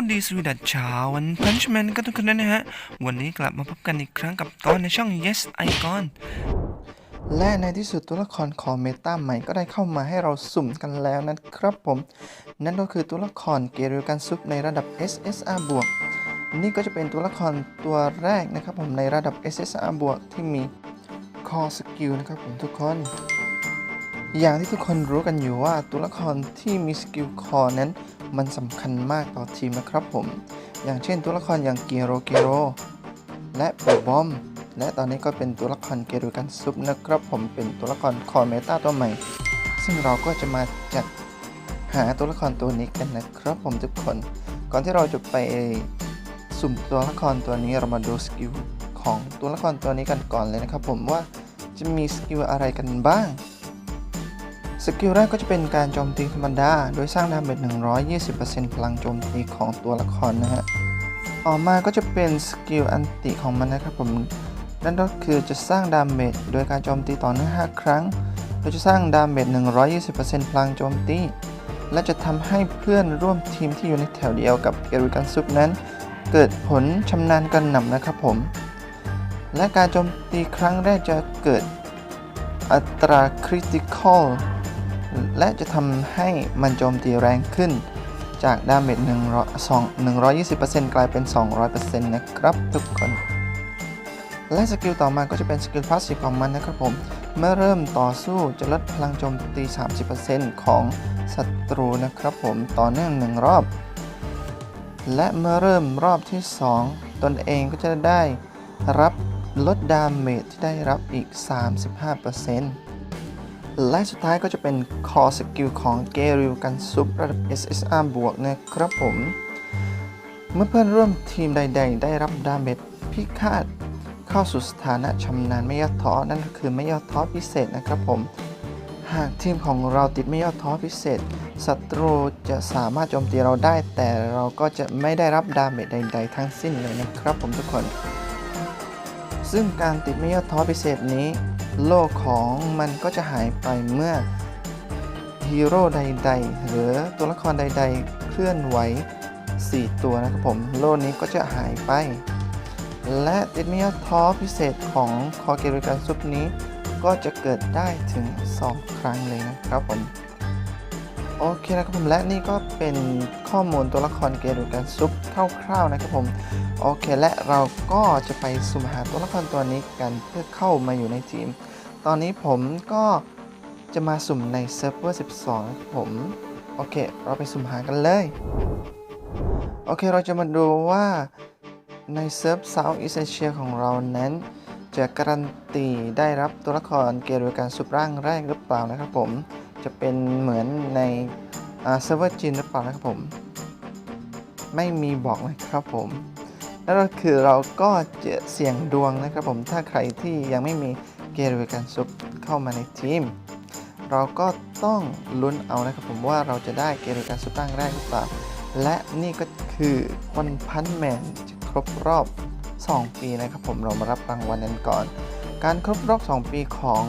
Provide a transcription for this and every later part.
สวัสดีสวีดัสชาววันพันช์แมนกันทุกคนด้นะฮะ วันนี้กลับมาพบกันอีกครั้งกับตอนในช่อง Yes Icon และในที่สุดตัวละครของเมตาใหม่ก็ได้เข้ามาให้เราสุ่มกันแล้วนะครับผม นั่นก็คือตัวละครเกเรกันซุปในระดับ SSR บวกนี่ก็จะเป็นตัวละครตัวแรกนะครับผมในระดับ SSR บวกที่มี Core Skill นะครับผมทุกคน อย่างที่ทุกคนรู้กันอยู่ว่าตัวละครที่มีสกิลคอนั้น มันสำคัญมากต่อทีมนะครับผม อย่างเช่นตัวละครอย่างเกโรเกโร และเปบอม และตอนนี้ก็เป็นตัวละครเกโรกันซุปนะครับผมเป็นตัวละครคอเมตาตัวใหม่ ซึ่งเราก็จะมาจัดหาตัวละครตัวนี้กันนะครับผมทุกคน ก่อนที่เราจะไปสุ่มตัวละครตัวนี้เรามาดูสกิลของตัวละครตัวนี้กันก่อนเลยนะครับผมว่าจะมีสกิลอะไรกันบ้าง สกิลแรกก็จะเป็นการโจมตีธรรมดา โดยสร้างดาเมจ120%พลังโจมตีของตัวละครนะฮะ ต่อมาก็จะเป็นสกิลอันติของมันนะครับผม นั่นก็คือจะสร้างดาเมจโดยการโจมตีต่อเนื่อง5ครั้ง โดยจะสร้างดาเมจ120%พลังโจมตี และจะทำให้เพื่อนร่วมทีมที่อยู่ในแถวเดียวกับเอริกันซุปนั้น เกิดผลชำนาญกันหนำนะครับผม และการโจมตีครั้งแรกจะเกิดอัตราคริติคอล และจะทำให้มันโจมตีแรงขึ้น จากดาเมจ120%กลายเป็น 200%นะครับทุกคน และสกิลต่อมาก็จะเป็นสกิลพาสซีฟของมันนะครับผม เมื่อเริ่มต่อสู้จะลดพลังโจมตี 30%ของศัตรูนะครับผมต่อเนื่อง 1 รอบ และเมื่อเริ่มรอบที่ 2 ตนเองก็จะได้รับลดดาเมจที่ได้รับอีก 35% และสุดท้ายก็จะเป็น Core Skill ของเกริวกันซุประดับ SSR บวกนะครับผม เมื่อเพื่อนร่วมทีมใด ๆ ได้รับดาเมจพิฆาตเข้าสู่สถานะชำนาญไม่ย่อท้อนั่นก็คือไม่ย่อท้อพิเศษนะครับผม หากทีมของเราติดไม่ย่อท้อพิเศษศัตรูจะสามารถโจมตีเราได้ แต่เราก็จะไม่ได้รับดาเมจใด ๆ ทั้งสิ้นเลยนะครับผมทุกคน ซึ่งการติดไม่ย่อท้อพิเศษนี้ โลกของมันก็จะหายไปเมื่อฮีโร่ใดๆ หรือตัวละครใดๆ เคลื่อนไหว 4 ตัวนะครับผม โลกนี้ก็จะหายไป และติดไม่ย่อท้อพิเศษของคอเกริการซุปนี้ ก็จะเกิดได้ถึง 2 ครั้งเลยนะครับผม โอเคนะครับผมและนี่ก็เป็นข้อมูลตัวละครเกริกันซุปคร่าวๆนะครับผมโอเค และเราก็จะไปสุ่มหาตัวละครตัวนี้กันเพื่อเข้ามาอยู่ในทีม ตอนนี้ผมก็จะมาสุ่มในเซิร์ฟเวอร์ 12 นะครับผม โอเค เราไปสุ่มหากันเลย โอเค เราจะมาดูว่าในเซิร์ฟ South East Asia ของเรานั้น จะการันตีได้รับตัวละครเกมโดยการสุบร่างแรกหรือเปล่านะครับผม จะเป็นเหมือนในเซิร์ฟเวอร์จีนหรือเปล่านะครับผม ไม่มีบอกนะครับผมนั่นก็คือเราก็จะเสี่ยงดวงนะครับผมถ้าใครที่ยังไม่มีเกมโดยการซุปเข้ามาในทีม เราก็ต้องลุ้นเอานะครับผมว่าเราจะได้เกมโดยการซุปร่างแรกหรือเปล่า และนี่ก็คือวันพันแมนจะครบรอบ 2 ปีนะครับผมเรามารับรางวัลกันก่อน การครบรอบ 2 ปีของ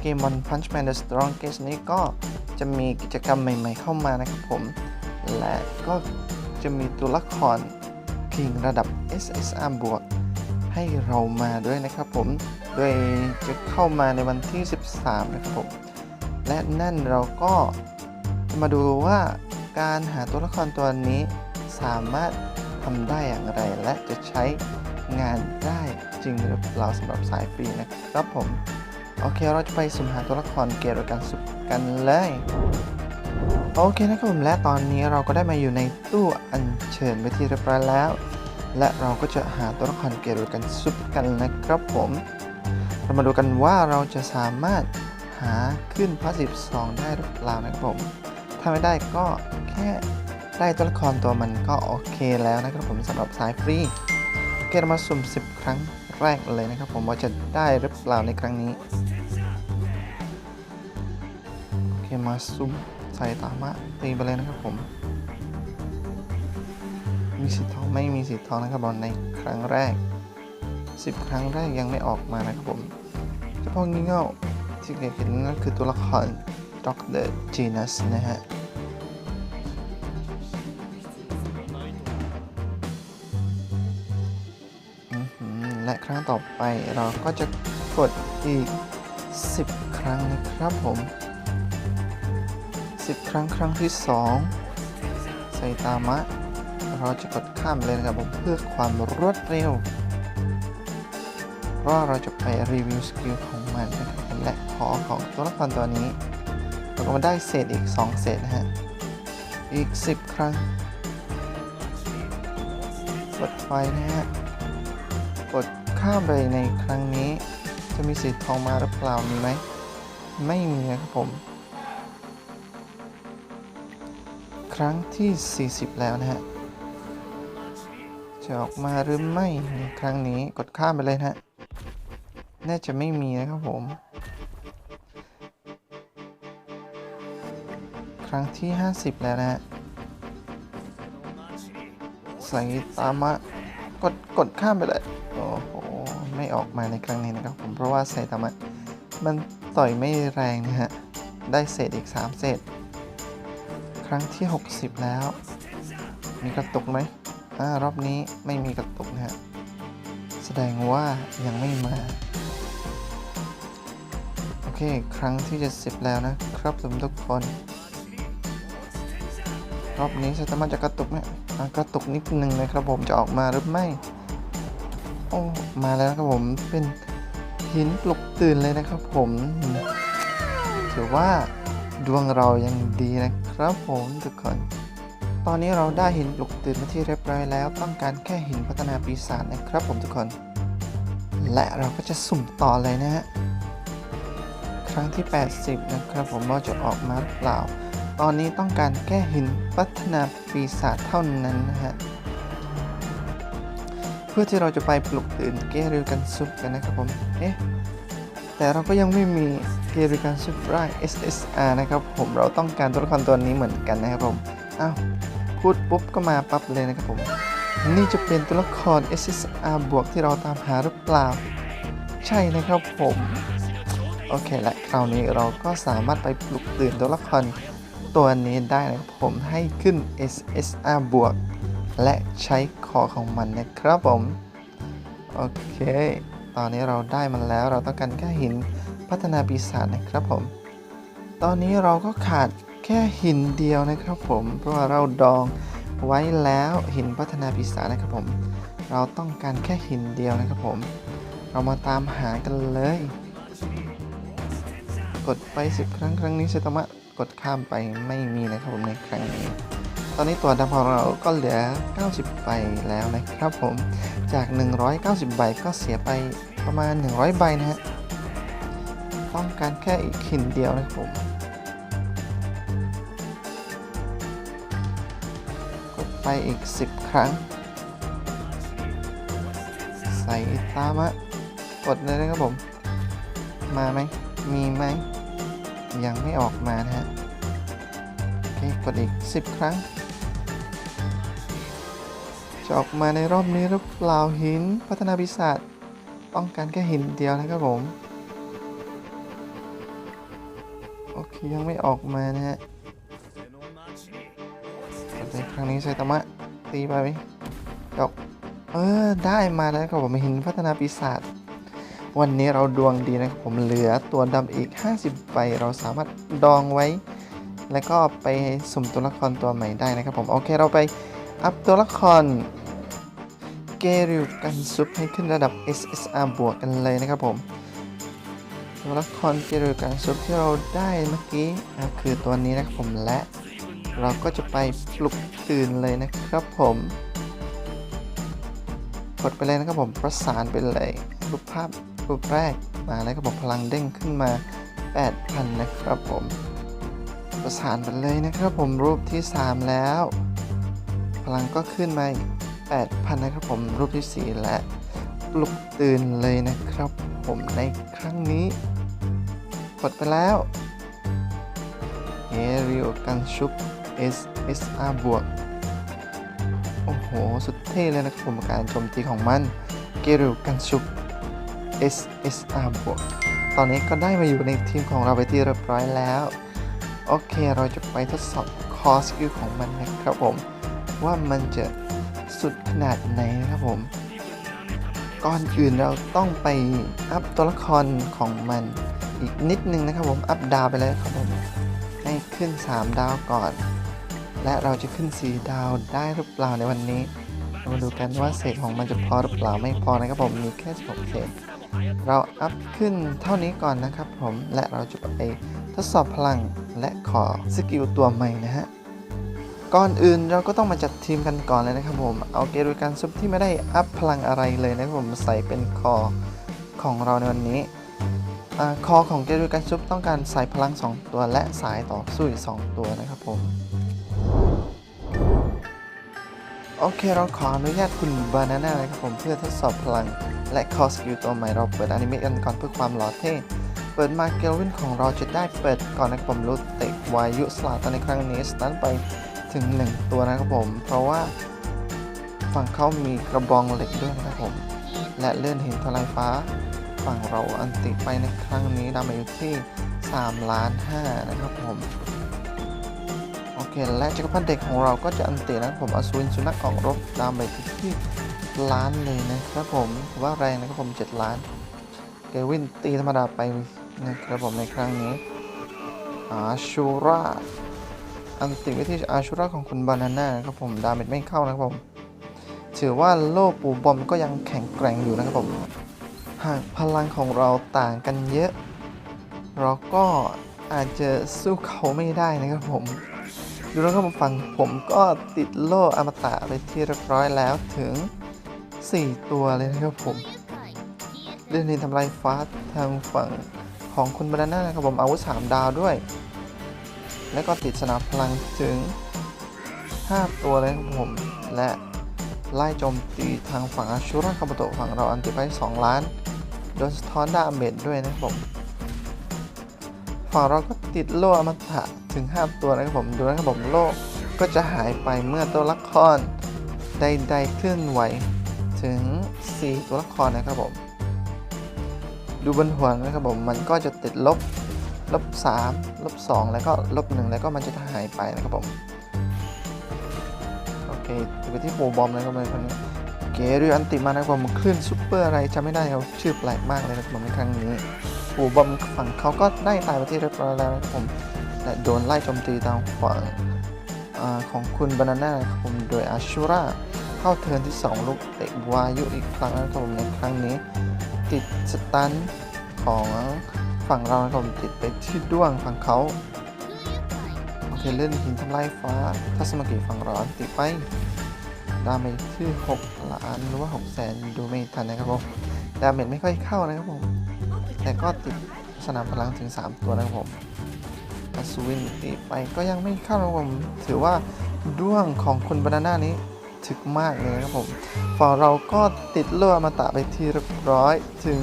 เกม One Punch Man The Strongest นี้ก็จะมีกิจกรรมใหม่ๆเข้ามานะครับผม และก็จะมีตัวละครคิงระดับ SSR บวกให้เรามาด้วยนะครับผม โดยจะเข้ามาในวันที่ 13 นะครับผม และนั่นเราก็จะมาดูว่าการหาตัวละครตัวนี้สามารถทำได้อย่างไร และจะใช้งานได้จริงหรือเปล่าสำหรับสายฟรีนะครับผม โอเคเราจะไปสุ่มหาตัวละครเกมโดยการสุ่มกันเลย โอเคนะครับผมและตอนนี้เราก็ได้มาอยู่ในตู้อัญเชิญไปที่เรียบร้อยแล้ว และเราก็จะหาตัวละครเกมโดยการซุปกันนะครับผม เรามาดูกันว่าเราจะสามารถหาขึ้นพาสซีฟ2ได้หรือเปล่านะครับผม ถ้าไม่ได้ก็แค่ได้ตัวละครตัวมันก็โอเคแล้วนะครับผมสำหรับสายฟรีโอเคเรามาสุ่ม 10 ครั้งแรกเลยนะครับผมว่าจะได้หรือเปล่าในครั้งนี้ คมาซุ้มใส่ตามะตีไปเลยนะครับผมมีสีทองไม่มีสีทองนะครับบอลในครั้งแรก 10 ครั้งแรกยังไม่ออกมานะครับผมเฉพาะงี่เง่าที่เกิดขึ้นนั่นคือตัวละครด็อกเตอร์จีนัสนะฮะและครั้งต่อไปเราก็จะกดอีก 10 ครั้งนะครับผม 10ครั้งครั้งที่2ใส่ตามะ เราจะกดข้ามเลยนะครับผมเพื่อความรวดเร็ว เพราะเราจะไปรีวิวสกิลของมันนะครับและขอของตัวละครตัวนี้ เราก็มาได้เศษอีก 2 เศษนะฮะ อีก 10 ครั้ง กดไปนะฮะ กดข้ามไปในครั้งนี้ จะมีสิทธิ์ทองมาหรือเปล่ามีไหม ไม่มีนะครับผม รั้งที่ 40 แล้วนะฮะ จะออกมาหรือไม่ในครั้งนี้กดข้ามไปเลยนะฮะ น่าจะไม่มีนะครับผม ครั้งที่ 50 แล้วนะฮะใส่ตามะกดกดข้ามไปเลย โอ้โห ไม่ออกมาในครั้งนี้นะครับผมเพราะว่าใส่ตามะมันต่อยไม่แรงนะฮะ ได้เศษอีก 3 เศษ รั้งที่ 60 แล้ว มีกระตุกไหมอ่ารอบนี้ไม่มีกระตุกนะฮะ แสดงว่ายังไม่มา โอเค ครั้งที่ 70 แล้วนะครับผมทุกคน รอบนี้สตาร์มันจะกระตุกไหมกระตุกนิดนึงนะครับผมจะออกมาหรือไม่ โอ้ มาแล้วครับผมเป็นหินปลุกตื่นเลยนะครับผม ถือว่าดวงเรายังดีนะ ครับผมทุกคน ตอนนี้เราได้หินปลุกตื่นมาที่เรียบร้อยแล้ว ต้องการแค่หินพัฒนาปีศาจนะครับผมทุกคน และเราก็จะสุ่มต่อเลยนะฮะ ครั้งที่ 80 นะครับผมว่าจะออกมาหรือเปล่า ตอนนี้ต้องการแค่หินพัฒนาปีศาจเท่านั้นนะฮะเพื่อที่เราจะไปปลุกตื่นเกเริวกันซุปกันนะครับผม เอ๊ะ แต่เราก็ยังไม่มี เกริวกันซุปไร SSR นะครับผมเราต้องการตัวละครตัวนี้เหมือนกันนะครับผมอ้าวพูดปุ๊บก็มาปั๊บเลยนะครับผม นี่จะเป็นตัวละคร SSR บวกที่เราตามหาหรือเปล่า ใช่นะครับผม โอเคและคราวนี้เราก็สามารถไปปลุกตื่นตัวละครตัวนี้ได้นะครับผมให้ขึ้น SSR บวก และใช้คอของมันนะครับผม โอเค ตอนนี้เราได้มันแล้วเราต้องการแค่หิน พัฒนาปีศาจนะครับผม ตอนนี้เราก็ขาดแค่หินเดียวนะครับผม เพราะว่าเราดองไว้แล้วหินพัฒนาปีศาจนะครับผม เราต้องการแค่หินเดียวนะครับผม เรามาตามหากันเลย กดไป 10 ครั้งครั้งนี้เซตมะกดข้ามไปไม่มีนะครับผมในครั้งนี้ ตอนนี้ตัวดำของเราก็เหลือ 90 ใบแล้วนะครับผม จาก 190 ใบก็เสียไปประมาณ 100 ใบนะฮะ ต้องการแค่อีกหินเดียวนะครับผมกดไปอีก 10 ครั้ง ใส่ตามะกดเลยนะครับผม มาไหมมีไหม ยังไม่ออกมานะฮะโอเคกดอีก 10 ครั้ง จะออกมาในรอบนี้หรือเปล่าหินพัฒนาปีศาจต้องการแค่หินเดียวนะครับผม ยังไม่ออกมานะฮะในครั้งนี้ไซตามะตีไปไหมจบเออได้มาแล้วครับผมหินพัฒนาปีศาจวันนี้เราดวงดีนะครับผมเหลือตัวดำอีก 50ใบเราสามารถดองไว้ แล้วก็ไปสุ่มตัวละครตัวใหม่ได้นะครับผม โอเคเราไปอัพตัวละครเกริวกันซุปให้ขึ้นระดับ SSR บวกกันเลยนะครับผม ตัวละครเกริวกันซุปที่เราได้เมื่อกี้คือตัวนี้นะครับผมและ เราก็จะไปปลุกตื่นเลยนะครับผมกดไปเลยนะครับผมประสานไปเลยรูปภาพรูปแรกมาแล้วก็บอกพลังเด้งขึ้นมา 8,000 นะครับผม ประสานไปเลยนะครับผมรูปที่ 3 แล้ว พลังก็ขึ้นมาอีก8,000 นะครับผมรูปที่ 4 และปลุกตื่นเลยนะครับ ผมในครั้งนี้ กดไปแล้วเฮริโอกันชุบ SSR บวก โอ้โห สุดเท่เลยนะครับผมการโจมตีของมัน เกริวกันชุบ SSR บวก ตอนนี้ก็ได้มาอยู่ในทีมของเราไปที่เรียบร้อยแล้ว โอเค เราจะไปทดสอบคอสกิลของมันนะครับผม ว่ามันจะสุดขนาดไหนนะครับผม ก่อนอื่นเราต้องไปอัพตัวละครของมันอีกนิดนึงนะครับผม อัพดาวไปเลยครับผม ให้ขึ้น 3 ดาวก่อน และเราจะขึ้น 4 ดาวได้หรือเปล่าในวันนี้ เรามาดูกันว่าเศษของมันจะพอหรือเปล่าไม่พอนะครับผม มีแค่16เศษ เราอัพขึ้นเท่านี้ก่อนนะครับผม และเราจะไปทดสอบพลังและขอสกิลตัวใหม่นะฮะ ก่อนอื่นเราก็ต้องมาจัดทีมกันก่อนเลยนะครับผมเอาเกรุการซุปที่ไม่ได้อัพพลังอะไรเลยนะครับผมใส่เป็นคอของเราในวันนี้คอของเกรุการซุปต้องการใส่พลัง 2 ตัวและสายต่อสู้อีก2ตัวนะครับผมโอเคเราขออนุญาตคุณบานาน่าเลยครับผมเพื่อทดสอบพลังและคอสกิลตัวใหม่เราเปิดอนิเมะกันก่อนเพื่อความหล่อเท่เปิดมาเกลวินของเราจะได้เปิดก่อนนะครับผมรู้เตะวายุสลาตันในครั้งนี้สตันไป ถึง 1 ตัวนะครับผม เพราะว่าฝั่งเขามีกระบองเหล็กด้วยนะครับผม และเลื่อนหินทลายฟ้า ฝั่งเราอันติไปในครั้งนี้ดาเมจอยู่ที่3ล้าน5นะครับผม โอเค และจักรพรรดิเด็กของเราก็จะอันตินะครับผมอสูรสุนัขออกรบดาเมจอยู่ที่ล้านเลยนะครับผมว่าแรงนะครับผม 7 ล้าน เกวินตีธรรมดาไปนะครับผมในครั้งนี้อาชูรา อันติวิธีอาชูราของคุณบานาน่าครับผมดาเมจไม่เข้านะครับผมถือว่าโล่ปูบอมก็ยังแข็งแกร่งอยู่นะครับผมหากพลังของเราต่างกันเยอะ เราก็อาจจะสู้เขาไม่ได้นะครับผม ดูนะครับผมฝั่งผมก็ติดโล่อมตะไปที่เรียบร้อยแล้วถึง 4 ตัวเลยนะครับผมเรื่องนี้ทำลายฟ้าทางฝั่งของคุณบานาน่านะครับผมอาวุธ3ดาวด้วย และก็ติดสนามพลังถึง 5 ตัวเลยครับผม และไล่โจมตีทางฝั่งอาชูราคาโบโตฝั่งเราอันติไป 2 ล้าน โดนสะท้อนดาเมจด้วยนะครับผม ฝั่งเราก็ติดโล่อมตะถึง 5 ตัวนะครับผม ดูนะครับผมโล่ก็จะหายไปเมื่อตัวละครใดๆเคลื่อนไหวถึง 4 ตัวละครนะครับผม ดูบนหัวนะครับผมมันก็จะติดลบ ลบ3ลบ2แล้วก็ลบ1แล้วก็มันจะหายไปนะครับผมโอเคไปที่ปูบอมนะครับในครั้งนี้เกเรืออันติมานะครับผมคลื่นซูเปอร์อะไรจำไม่ได้ครับชื่อแปลกมากเลยนะครับผมในครั้งนี้ปูบอมฝั่งเขาก็ได้ตายไปที่เรียบร้อยแล้วนะครับผมและโดนไล่โจมตีทางฝั่งอของคุณบานาน่านะครับผมโดยอาชูราเข้าเทิร์นที่ 2 ลูกเตะวายุอีกครั้งนะครับผมในครั้งนี้ ติดสตันของ ฝั่งเราผมติดไปที่ด้วงฝั่งเขาโอเคเล่นหินทำลายฟ้าทัศมกิฝั่งเราติดไปดาเมจที่6ล้านหรือว่า6แสนดูไม่ทันนะครับผมดาเมจไม่ค่อยเข้านะครับผม แต่ก็ติดสนามพลังถึง 3 ตัวนะครับผมอัศวินติดไปก็ยังไม่เข้านะครับผม ถือว่าด้วงของคุณบานาน่านี้ถึกมากเลยนะครับผมฝั่งเราก็ติดโล่อมาตะไปที่เรียบร้อยถึง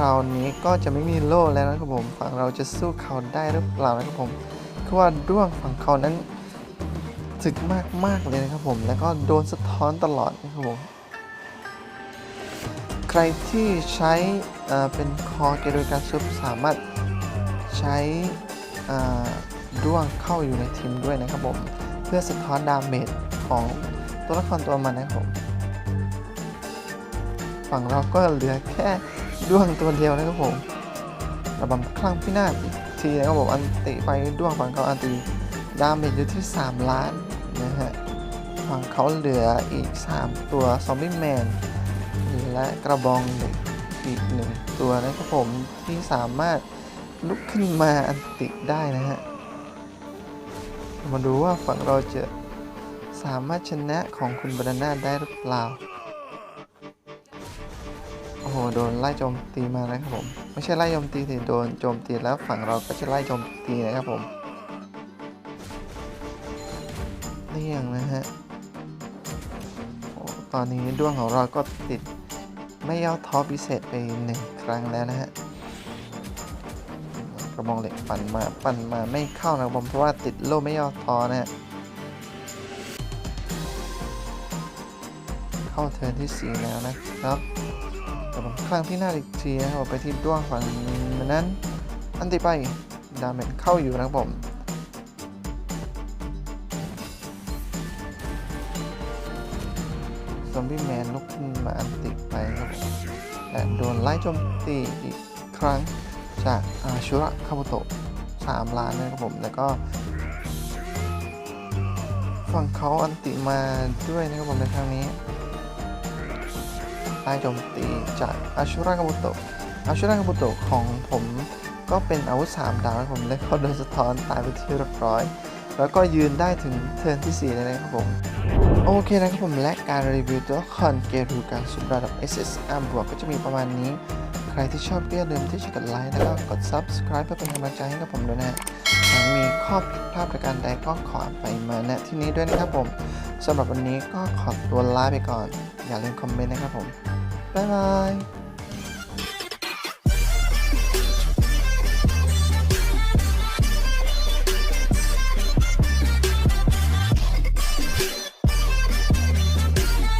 ราวนี้ก็จะไม่มีโล่แล้วนะครับผมฝั่งเราจะสู้เขาได้หรือเปล่านะครับผมคือว่าด้วงฝั่งเขานั้นถึกมากมากๆเลยนะครับผมแล้วก็โดนสะท้อนตลอดนะครับผมใครที่ใช้เเป็นคอเกโดยการซุปสามารถใช้ด้วงเข้าอยู่ในทีมด้วยนะครับผมเพื่อสะท้อนดาเมจของตัวละครตัวมันนะครับผมฝั่งเราก็เหลือแค่ ด้วงตัวเดียวนะครับผมระบำคลั่งพินาศอีกทีนะครับผมอันติไปด้วงฝั่งเขาอันติดาเมจอยู่ที่ 3 ล้านนะฮะฝั่งเขาเหลืออีก 3 ตัวซอมบี้แมนและกระบองเหล็กอีกหนึ่งตัวนะครับผมที่สามารถลุกขึ้นมาอันติได้นะฮะมาดูว่าฝั่งเราจะสามารถชนะของคุณบานาน่าได้หรือเปล่า โอ้โหโดนไล่โจมตีมานะครับผม ไม่ใช่ไล่โจมตีแต่โดนโจมตีแล้วฝั่งเราก็จะไล่โจมตีนะครับผมเลี่ยงนะฮะโอ้ตอนนี้ด้วงของเราก็ติดไม่ย่อท้อพิเศษไปหนึ่งครั้งแล้วนะฮะกระบองเหล็กปั่นมาปั่นมาไม่เข้านะครับผมเพราะว่าติดโล่ไม่ย่อท้อนะฮะเข้าเทิร์นที่ 4 แล้วนะครับ กระบองข้งที่หน้าอีกทีนะครับไปที่ด้วงฝั่งนั้น อันติไปดาเมจเข้าอยู่นะครับผมซอมบี้แมนลุกขึ้นมาอันติไปครับผมและโดนไล่โจมตีอีกครั้งจากอาชุระคาบุโตะสามล้านนะครับผม แล้วก็ฝั่งเขาอันติมาด้วยนะครับผมในครั้งนี้ ไล่โจมตีจากอาชุระคาบุโตะอาชุระคาบุโตะของผมก็เป็นอาวุธ 3 ดาวนะผมและเขาโดนสะท้อนตายไปที่เรียบร้อย แล้วก็ยืนได้ถึงเทิร์นที่ 4 เลยนะครับผม โอเคนะครับผมและการรีวิวตัวละคอนเกรูการสุดระดับ SSR บวกก็จะมีประมาณนี้ ใครที่ชอบก็อย่าลืมที่จะกดไลค์แล้วก็กด Subscribe เพื่อเป็นกำลังใจให้กับผมด้วยนะหากมีข้อผิดพลาดประการใดก็ขอไปมาณที่นี้ด้วยนะครับผมสำหรับวันนี้ก็ขอตัวลาไปก่อน อย่าลืมคอมเมนต์นะครับผมบ๊ายบาย